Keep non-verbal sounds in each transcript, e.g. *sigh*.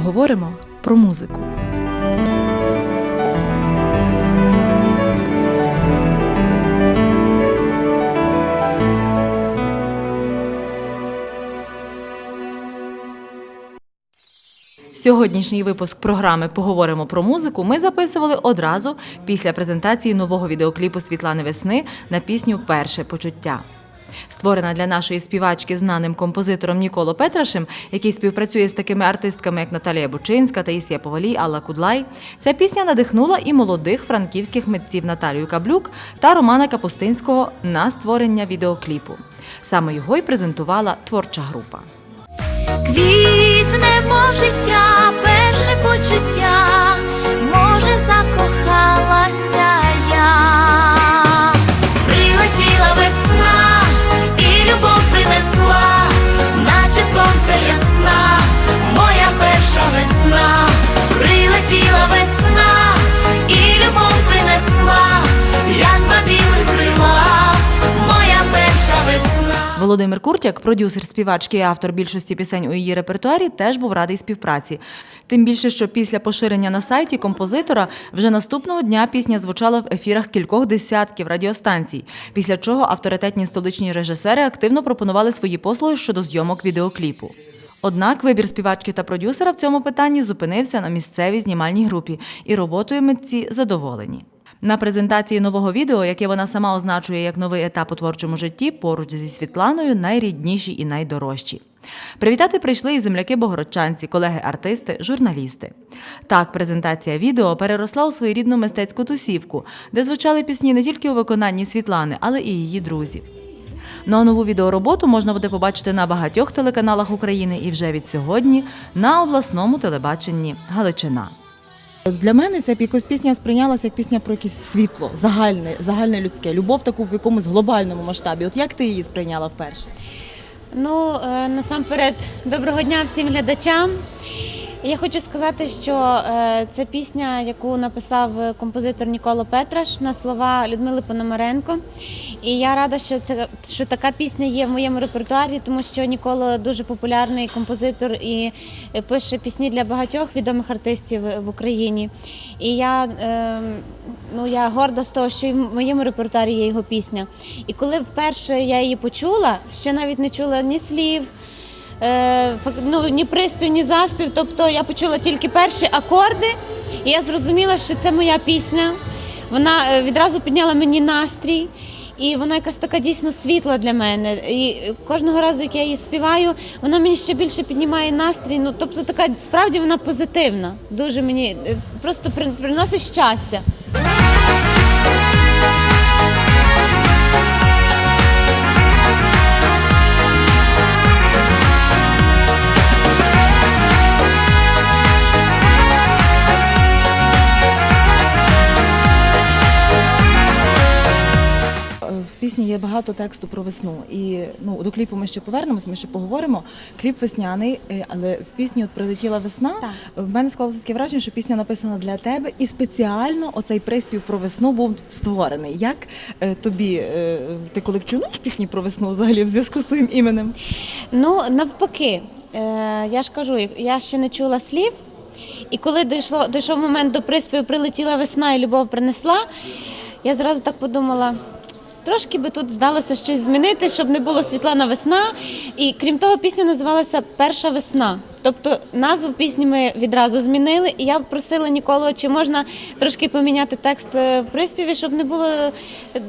Поговоримо про музику. Сьогоднішній випуск програми Поговоримо про музику ми записували одразу після презентації нового відеокліпу Світлани Весни на пісню Перше почуття. Створена для нашої співачки знаним композитором Ніколо Петрашем, який співпрацює з такими артистками, як Наталія Бучинська, Таїсія Повалій, Алла Кудлай. Ця пісня надихнула і молодих франківських митців Наталію Каблюк та Романа Капустинського на створення відеокліпу. Саме його й презентувала творча група. Квітне, життя, перше почуття, Володимир Куртяк, продюсер співачки і автор більшості пісень у її репертуарі, теж був радий співпраці. Тим більше, що після поширення на сайті композитора вже наступного дня пісня звучала в ефірах кількох десятків радіостанцій. Після чого авторитетні столичні режисери активно пропонували свої послуги щодо зйомок відеокліпу. Однак вибір співачки та продюсера в цьому питанні зупинився на місцевій знімальній групі, і роботою митці задоволені. На презентації нового відео, яке вона сама означує як новий етап у творчому житті, поруч зі Світланою найрідніші і найдорожчі. Привітати прийшли і земляки-богородчанці, колеги-артисти, журналісти. Так, презентація відео переросла у своєрідну мистецьку тусівку, де звучали пісні не тільки у виконанні Світлани, але і її друзів. Ну а нову відеороботу можна буде побачити на багатьох телеканалах України і вже від сьогодні на обласному телебаченні Галичина. Для мене ця якось пісня сприйнялася як пісня про якесь світло, загальне, загальне людське, любов таку в якомусь глобальному масштабі. От як ти її сприйняла вперше? Ну, е, насамперед, доброго дня всім глядачам. Я хочу сказати, що е, це пісня, яку написав композитор Ніколо Петраш на слова Людмили Пономаренко. І я рада, що це що така пісня є в моєму репертуарі, тому що Ніколо дуже популярний композитор і е, пише пісні для багатьох відомих артистів в Україні. І я, е, ну, я горда з того, що і в моєму репертуарі є його пісня. І коли вперше я її почула, ще навіть не чула ні слів. Е, ну, ні приспів, ні заспів. Тобто я почула тільки перші акорди, і я зрозуміла, що це моя пісня. Вона е, відразу підняла мені настрій. І вона якась така дійсно світла для мене. І кожного разу, як я її співаю, вона мені ще більше піднімає настрій. Ну тобто, така справді вона позитивна. Дуже мені е, просто при- приносить щастя. Пісні є багато тексту про весну. І ну, до кліпу ми ще повернемось, ми ще поговоримо. Кліп весняний, е, але в пісні от прилетіла весна. Так. В мене склалося таке враження, що пісня написана для тебе, і спеціально оцей приспів про весну був створений. Як е, тобі е, ти колекціонуєш пісні про весну взагалі в зв'язку з своїм іменем? Ну, навпаки, я ж кажу, я ще не чула слів. І коли дійшло, дійшов момент до приспіву прилетіла весна і любов принесла, я зразу так подумала. Трошки би тут здалося щось змінити, щоб не було Світлана весна. І крім того, пісня називалася Перша весна. Тобто назву пісні ми відразу змінили, і я просила Ніколу, чи можна трошки поміняти текст е, в приспіві, щоб не було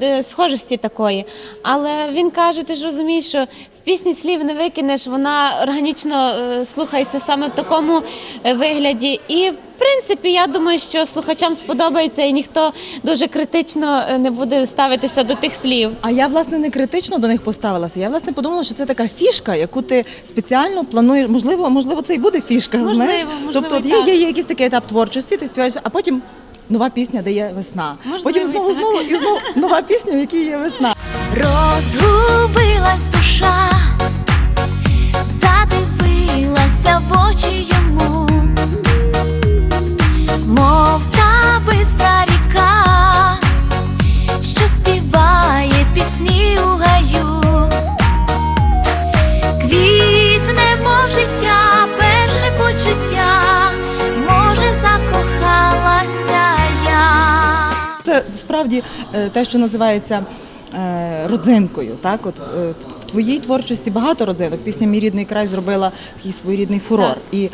е, схожості такої. Але він каже: ти ж розумієш, що з пісні слів не викинеш, вона органічно е, слухається саме в такому вигляді. І в принципі, я думаю, що слухачам сподобається, і ніхто дуже критично не буде ставитися до тих слів. А я власне не критично до них поставилася. Я власне подумала, що це така фішка, яку ти спеціально плануєш. Можливо, можливо, це і буде фішка. Можливо, знаєш? можливо, тобто, от є, є, є якийсь такий етап творчості, ти співаєш, а потім нова пісня, де є весна. Можливо, потім знову, так. знову і знову нова пісня, в якій є весна. Розгубилась душа, задивилася в очі йому, мов та бистра ріка, насправді е, те, що називається. е, Родзинкою, так от е, в- твоїй творчості багато родзинок. Пісня Мій рідний край зробила такий своєрідний фурор. Так. І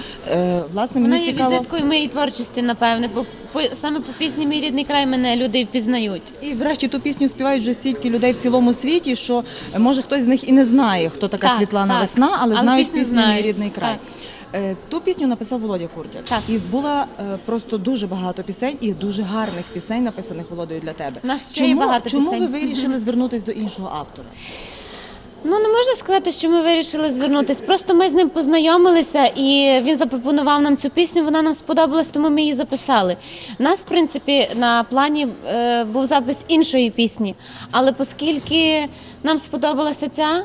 власне Вона мені є цікаво. візиткою моєї творчості, напевне, бо по, саме по пісні Мій рідний край мене люди впізнають. І врешті ту пісню співають вже стільки людей в цілому світі, що може хтось з них і не знає, хто така Так, Світлана так. Весна, але, Але знають пісню пісню знають, Мій рідний край. Е, Ту пісню написав Володя Курдяк. Так. І було е, просто дуже багато пісень і дуже гарних пісень, написаних Володою для тебе. У нас ще є багато чому пісень. ви вирішили звернутися до іншого автора? Ну не можна сказати, що ми вирішили звернутися. Просто ми з ним познайомилися, і він запропонував нам цю пісню. Вона нам сподобалась, тому ми її записали. У нас, в принципі, на плані е, був запис іншої пісні, але оскільки нам сподобалася ця.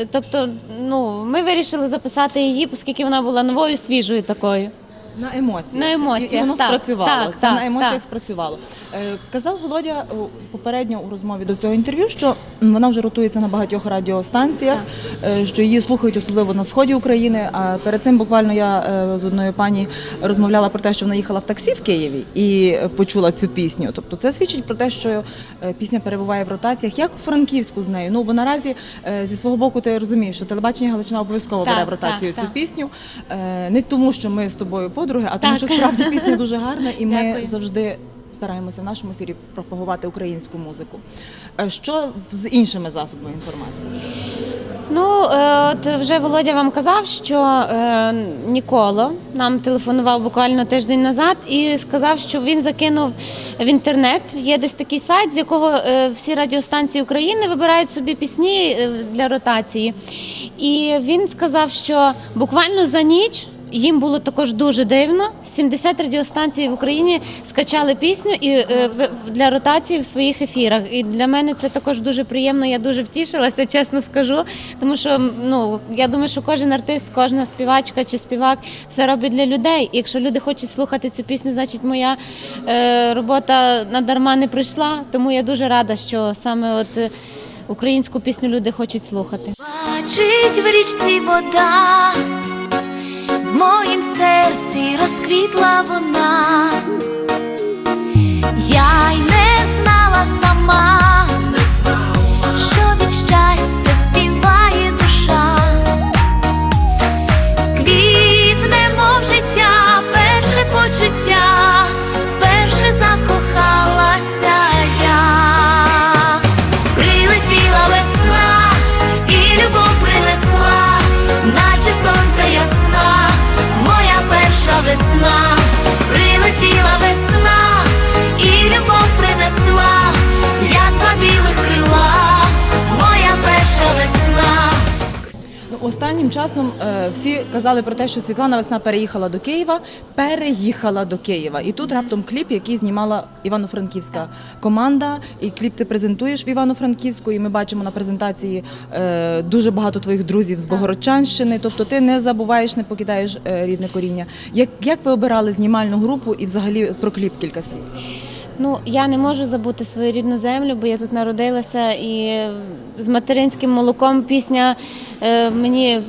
Е, Тобто, ну ми вирішили записати її, оскільки вона була новою, свіжою такою. На емоціях. На емоціях, І, і воно так, спрацювало. так, Це так, на емоціях так. спрацювало. Е, казав Володя попередньо у розмові до цього інтерв'ю, що вона вже ротується на багатьох радіостанціях, е, що її слухають особливо на сході України. А перед цим буквально я е, з одною пані розмовляла про те, що вона їхала в таксі в Києві і е, почула цю пісню. Тобто це свідчить про те, що е, пісня перебуває в ротаціях. Як у Франківську з нею? Ну бо наразі е, зі свого боку ти розумієш, що телебачення Галичина обов'язково Так, бере в ротацію так, цю так. пісню. Е, Не тому, що ми з тобою подруги, а тому, Так. що справді пісня *laughs* дуже гарна, і ми Дякую. завжди стараємося в нашому ефірі пропагувати українську музику. Е, Що з іншими засобами інформації? Ну, е, от вже Володя вам казав, що е, Ніколо нам телефонував буквально тиждень назад і сказав, що він закинув в інтернет. Є десь такий сайт, з якого е, всі радіостанції України вибирають собі пісні е, для ротації. І він сказав, що буквально за ніч. Їм було також дуже дивно. 70 радіостанцій в Україні скачали пісню і е, для ротації в своїх ефірах. І для мене це також дуже приємно. Я дуже втішилася, чесно скажу. Тому що ну я думаю, що кожен артист, кожна співачка чи співак все робить для людей. І якщо люди хочуть слухати цю пісню, значить моя е, робота надарма не пройшла. Тому я дуже рада, що саме от е, українську пісню люди хочуть слухати. Бачить в річці вода, моїм серці розквітла вона. Я й не знала сама, що від щастя останнім часом е, всі казали про те, що Світлана Весна переїхала до Києва, переїхала до Києва. І тут раптом кліп, який знімала Івано-Франківська команда. І кліп ти презентуєш в Івано-Франківську. І ми бачимо на презентації е, дуже багато твоїх друзів з Богородчанщини. Тобто ти не забуваєш, не покидаєш е, рідне коріння. Як, як ви обирали знімальну групу і взагалі про кліп кілька слів? Ну, я не можу забути свою рідну землю, бо я тут народилася, і з материнським молоком пісня е, мені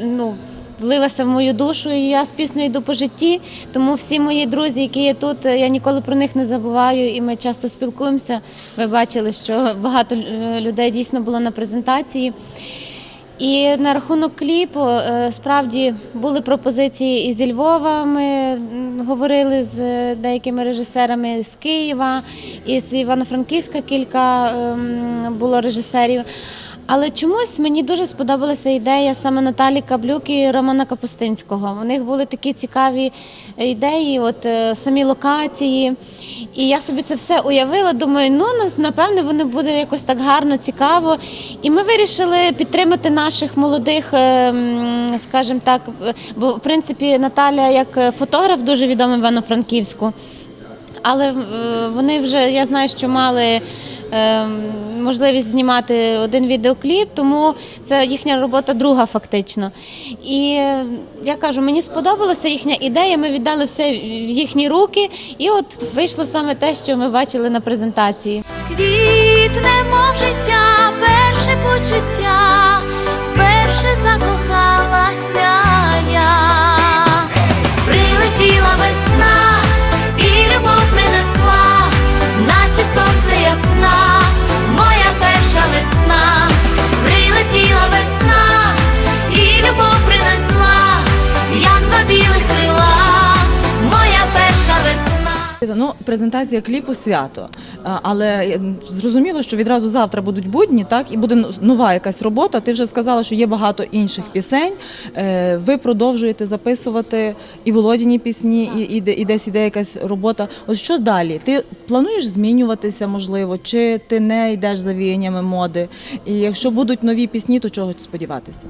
ну, влилася в мою душу, і я з піснею йду по житті. Тому всі мої друзі, які є тут, е, я ніколи про них не забуваю, і ми часто спілкуємося. Ви бачили, що багато е, людей дійсно було на презентації. І на рахунок кліпу е, справді були пропозиції і зі Львова. Ми говорили з е, деякими режисерами з Києва, і з Івано-Франківська кілька ем, було режисерів. Але чомусь мені дуже сподобалася ідея саме Наталі Каблюк і Романа Капустинського. У них були такі цікаві ідеї, от е, самі локації. І я собі це все уявила. Думаю, ну нас напевне воно буде якось так гарно, цікаво. І ми вирішили підтримати наших молодих, е, скажімо так, е, бо в принципі Наталя як фотограф дуже відома в Івано-Франківську. Але е, вони вже я знаю, що мали е, можливість знімати один відеокліп, тому це їхня робота друга фактично. І е, я кажу, мені сподобалася їхня ідея. Ми віддали все в їхні руки, і от вийшло саме те, що ми бачили на презентації. Квітне, мов життя, перше почуття, вперше закохалася презентація кліпу свято. Але е, зрозуміло, що відразу завтра будуть будні, так і буде нова якась робота. Ти вже сказала, що є багато інших пісень. Е, Ви продовжуєте записувати і володіні пісні, і, і, і десь іде якась робота. Ось що далі? Ти плануєш змінюватися, можливо, чи ти не йдеш за віяннями моди? І якщо будуть нові пісні, то чого сподіватися?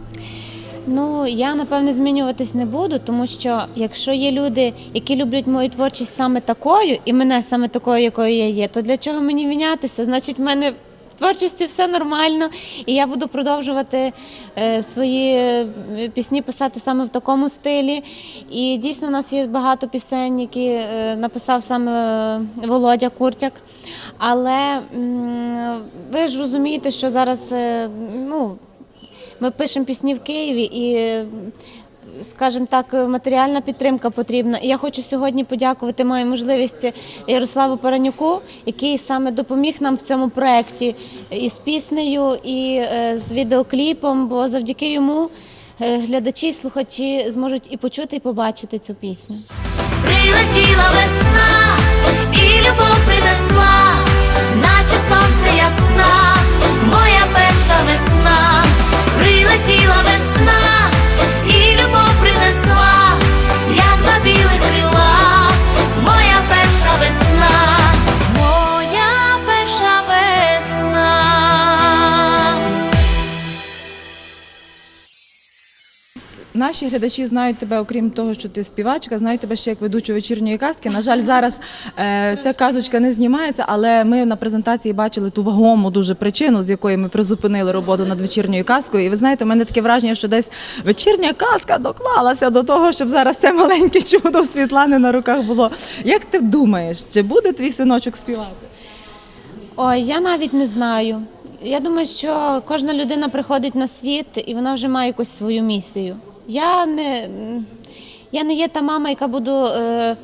Ну я напевне змінюватись не буду, тому що якщо є люди, які люблять мою творчість саме такою, і мене саме такою, якою я є, то для чого мені мінятися? Значить, в мене в творчості все нормально, і я буду продовжувати е, свої е, пісні писати саме в такому стилі. І дійсно, у нас є багато пісень, які е, написав саме е, Володя Куртяк. Але м, ви ж розумієте, що зараз е, ну. Ми пишемо пісні в Києві і, скажімо так, матеріальна підтримка потрібна. І я хочу сьогодні подякувати, маю можливість Ярославу Паранюку, який саме допоміг нам в цьому проєкті і з піснею, і е, з відеокліпом, бо завдяки йому е, глядачі і слухачі зможуть і почути, і побачити цю пісню. Прилетіла весна, і любов принесла, Наші глядачі знають тебе, окрім того, що ти співачка, знають тебе ще як ведучу вечірньої казки. На жаль, зараз е, ця казочка не знімається, але ми на презентації бачили ту вагому дуже причину, з якої ми призупинили роботу над вечірньою казкою. І ви знаєте, у мене таке враження, що десь вечірня казка доклалася до того, щоб зараз це маленьке чудо Світлани на руках було. Як ти думаєш, чи буде твій синочок співати? Ой, я навіть не знаю. Я думаю, що кожна людина приходить на світ і вона вже має якусь свою місію. Я не, я не є та мама, яка буду е,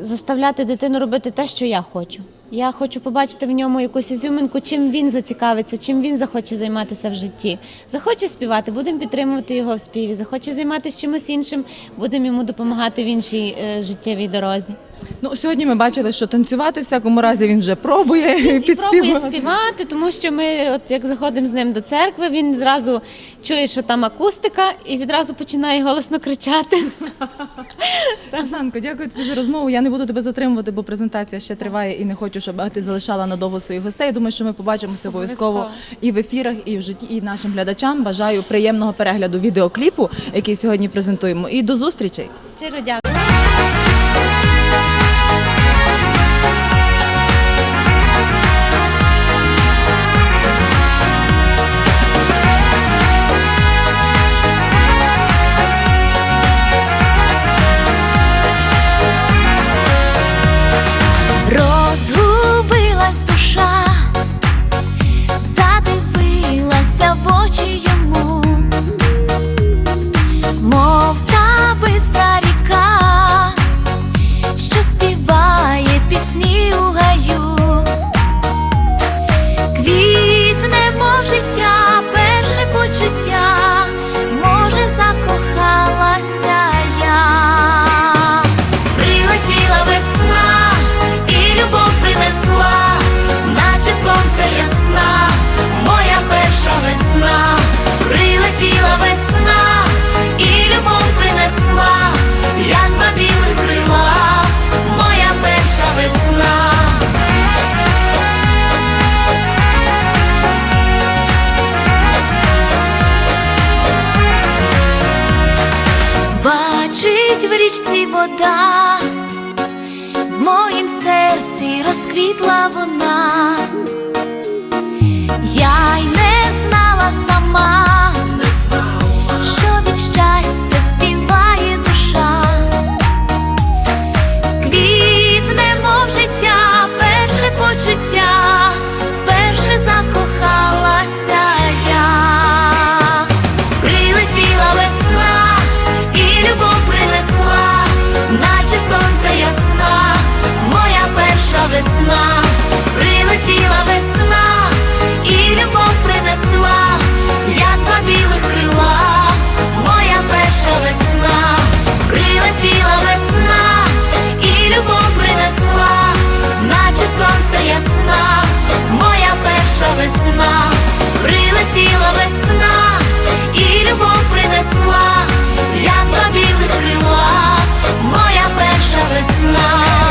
заставляти дитину робити те, що я хочу. Я хочу побачити в ньому якусь ізюминку, чим він зацікавиться, чим він захоче займатися в житті. Захоче співати, будемо підтримувати його в співі. Захоче займатися чимось іншим, будемо йому допомагати в іншій е, життєвій дорозі. Ну сьогодні ми бачили, що танцювати в всякому разі він вже пробує І пробує співати, тому що ми, от як заходимо з ним до церкви, він зразу чує, що там акустика, і відразу починає голосно кричати. *laughs* Світланко, дякую тобі за розмову. Я не буду тебе затримувати, бо презентація ще триває і не хочу, щоб ти залишала надовго своїх гостей. Думаю, що ми побачимося Обов'язково. і в ефірах, і в житті, і нашим глядачам. Бажаю приємного перегляду відеокліпу, який сьогодні презентуємо. І до зустрічей. Щиро дякую. Розгубилась я й не прилетіла весна, і любов принесла, два білих крила, моя перша весна.